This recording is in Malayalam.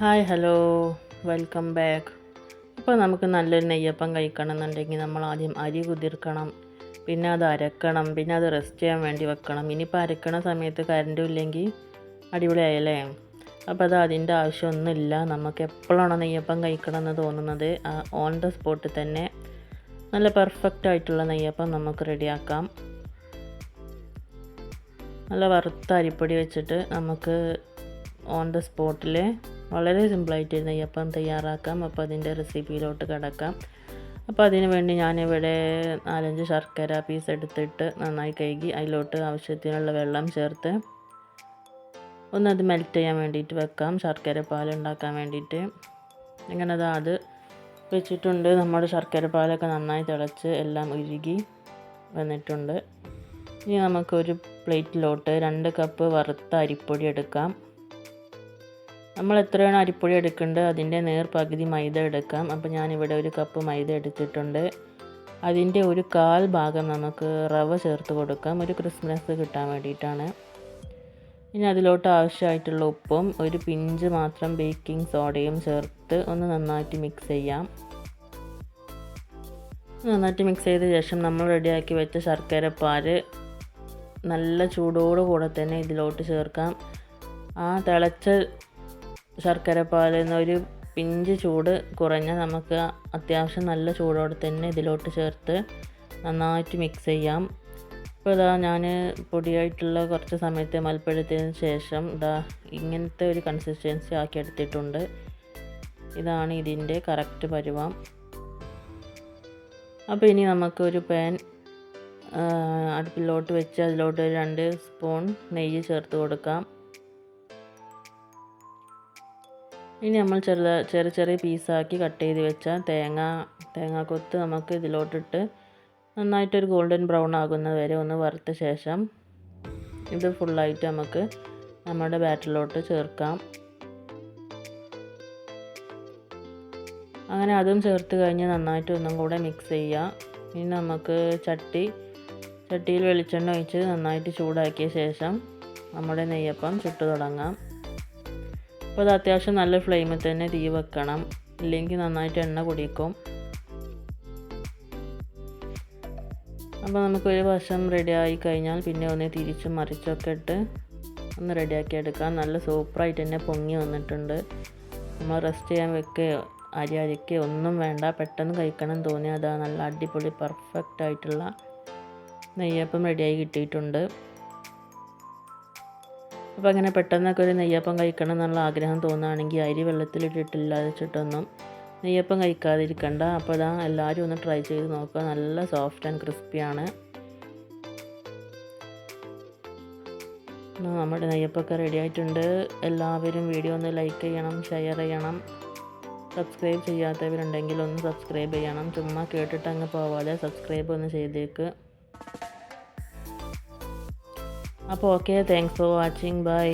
Hi hello. Welcome back. ഇപ്പോൾ നമുക്ക് നല്ലൊരു നെയ്യപ്പം കഴിക്കണം എന്നുണ്ടെങ്കിൽ നമ്മൾ ആദ്യം അരി കുതിർക്കണം പിന്നെ അത് അരക്കണം പിന്നെ അത് റെസ്റ്റ് ചെയ്യാൻ വേണ്ടി വെക്കണം. ഇനിയിപ്പോൾ അരക്കണ സമയത്ത് കറണ്ടും ഇല്ലെങ്കിൽ അടിപൊളിയായല്ലേ? അപ്പോൾ അത് അതിന്റെ ആവശ്യമൊന്നുമില്ല. നമുക്ക് എപ്പോഴാണോ നെയ്യപ്പം കഴിക്കണം എന്ന് തോന്നുന്നത് ഓൺ ദ സ്പോട്ടിൽ തന്നെ നല്ല പെർഫെക്റ്റ് ആയിട്ടുള്ള നെയ്യപ്പം നമുക്ക് റെഡിയാക്കാം നല്ല വറുത്ത അരിപ്പൊടി വെച്ചിട്ട് നമുക്ക് ഓൺ ദ സ്പോട്ടിൽ വളരെ സിമ്പിളായിട്ട് നെയ്യപ്പം തയ്യാറാക്കാം. അപ്പോൾ അതിന്റെ റെസിപ്പിയിലോട്ട് കിടക്കാം. അപ്പോൾ അതിന് വേണ്ടി ഞാനിവിടെ നാലഞ്ച് ശർക്കര പീസ് എടുത്തിട്ട് നന്നായി കഴുകി അതിലോട്ട് ആവശ്യത്തിനുള്ള വെള്ളം ചേർത്ത് ഒന്നത് മെൽറ്റ് ചെയ്യാൻ വേണ്ടിയിട്ട് വെക്കാം. ശർക്കര പാൽ ഉണ്ടാക്കാൻ വേണ്ടിയിട്ട്. അങ്ങനെ അത് അത് വെച്ചിട്ടുണ്ട്. നമ്മുടെ ശർക്കര പാലൊക്കെ നന്നായി തിളച്ച് എല്ലാം ഉരുകി വന്നിട്ടുണ്ട്. ഇനി നമുക്കൊരു പ്ലേറ്റിലോട്ട് രണ്ട് കപ്പ് വറുത്ത അരിപ്പൊടി എടുക്കാം. നമ്മൾ എത്രയാണ് അരിപ്പൊടി എടുക്കേണ്ടത് അതിന്റെ നേർ പകുതി മൈദ എടുക്കാം. അപ്പോൾ ഞാനിവിടെ ഒരു കപ്പ് മൈദ എടുത്തിട്ടുണ്ട്. അതിന്റെ ഒരു കാൽ ഭാഗം നമുക്ക് റവ ചേർത്ത് കൊടുക്കാം. ഒരു ക്രിസ്മസ് കിട്ടാൻ വേണ്ടിയിട്ടാണ്. ഇനി അതിലോട്ട് ആവശ്യമായിട്ടുള്ള ഉപ്പും ഒരു പിഞ്ച് മാത്രം ബേക്കിംഗ് സോഡയും ചേർത്ത് ഒന്ന് നന്നായിട്ട് മിക്സ് ചെയ്യാം. നന്നായിട്ട് മിക്സ് ചെയ്ത ശേഷം നമ്മൾ റെഡിയാക്കി വെച്ച ശർക്കര പാൽ നല്ല ചൂടോടുകൂടെ തന്നെ ഇതിലോട്ട് ചേർക്കാം. ആ തിളച്ച ശർക്കര എന്നൊരു ഒരു പിഞ്ച് ചൂട് കുറഞ്ഞ നമുക്ക് അത്യാവശ്യം നല്ല ചൂടോടെ തന്നെ ഇതിലോട്ട് ചേർത്ത് നന്നായിട്ട് മിക്സ് ചെയ്യാം. ഇപ്പോൾ ഇതാ ഞാൻ പൊടിയായിട്ടുള്ള കുറച്ച് സമയത്ത് മൽപ്പെടുത്തിയതിന് ശേഷം ഇതാ ഇങ്ങനത്തെ ഒരു കൺസിസ്റ്റൻസി ആക്കി എടുത്തിട്ടുണ്ട്. ഇതാണ് ഇതിന്റെ കറക്റ്റ് പരുവം. അപ്പോൾ ഇനി നമുക്കൊരു പാൻ അടുപ്പിലോട്ട് വെച്ച് അതിലോട്ട് രണ്ട് സ്പൂൺ നെയ്യ് ചേർത്ത് കൊടുക്കാം. ഇനി നമ്മൾ ചെറുത ചെറിയ ചെറിയ പീസാക്കി കട്ട് ചെയ്ത് വെച്ച തേങ്ങ തേങ്ങാക്കൊത്ത് നമുക്ക് ഇതിലോട്ടിട്ട് നന്നായിട്ടൊരു ഗോൾഡൻ ബ്രൗൺ ആകുന്നത് വരെ ഒന്ന് വറുത്ത ശേഷം ഇത് ഫുള്ളായിട്ട് നമുക്ക് നമ്മുടെ ബാറ്ററിലോട്ട് ചേർക്കാം. അങ്ങനെ അതും ചേർത്ത് കഴിഞ്ഞ് നന്നായിട്ട് ഒന്നും കൂടെ മിക്സ് ചെയ്യുക ഇനി നമുക്ക് ചട്ടി ചട്ടിയിൽ വെളിച്ചെണ്ണ ഒഴിച്ച് നന്നായിട്ട് ചൂടാക്കിയ ശേഷം നമ്മുടെ നെയ്യപ്പം ചുട്ടു തുടങ്ങാം. അപ്പോൾ അത് അത്യാവശ്യം നല്ല ഫ്ലെയിമിൽ തന്നെ തീ വെക്കണം. ഇല്ലെങ്കിൽ നന്നായിട്ട് എണ്ണ കുടിക്കും. അപ്പോൾ നമുക്കൊരു വശം റെഡി ആയി കഴിഞ്ഞാൽ പിന്നെ ഒന്ന് തിരിച്ച് മറിച്ചൊക്കെ ഇട്ട് ഒന്ന് റെഡിയാക്കി എടുക്കാം. നല്ല സൂപ്പറായിട്ട് തന്നെ പൊങ്ങി വന്നിട്ടുണ്ട്. നമ്മൾ റെസ്റ്റ് ചെയ്യാൻ വെക്കുകയോ അരി അരിക്കുകയോ ഒന്നും വേണ്ട. പെട്ടെന്ന് കഴിക്കണം തോന്നിയാൽ അതാ നല്ല അടിപൊളി പെർഫെക്റ്റ് ആയിട്ടുള്ള നെയ്യപ്പം റെഡിയായി കിട്ടിയിട്ടുണ്ട്. അപ്പോൾ അങ്ങനെ പെട്ടെന്നൊക്കെ ഒരു നെയ്യപ്പം കഴിക്കണം എന്നുള്ള ആഗ്രഹം തോന്നുകയാണെങ്കിൽ അരി വെള്ളത്തിലിട്ടിട്ടില്ലാതെ വെച്ചിട്ടൊന്നും നെയ്യപ്പം കഴിക്കാതിരിക്കണ്ട. അപ്പോൾ ഇതാ എല്ലാവരും ഒന്ന് ട്രൈ ചെയ്ത് നോക്കുക. നല്ല സോഫ്റ്റ് ആൻഡ് ക്രിസ്പിയാണ് നമ്മുടെ നെയ്യപ്പൊക്കെ റെഡി ആയിട്ടുണ്ട്. എല്ലാവരും വീഡിയോ ഒന്ന് ലൈക്ക് ചെയ്യണം ഷെയർ ചെയ്യണം. സബ്സ്ക്രൈബ് ചെയ്യാത്തവരുണ്ടെങ്കിൽ ഒന്ന് സബ്സ്ക്രൈബ് ചെയ്യണം. ചുമ്മാ കേട്ടിട്ട് അങ്ങ് പോവാതെ സബ്സ്ക്രൈബ് ഒന്ന് ചെയ്തേക്ക്. അപ്പോൾ okay thanks for watching bye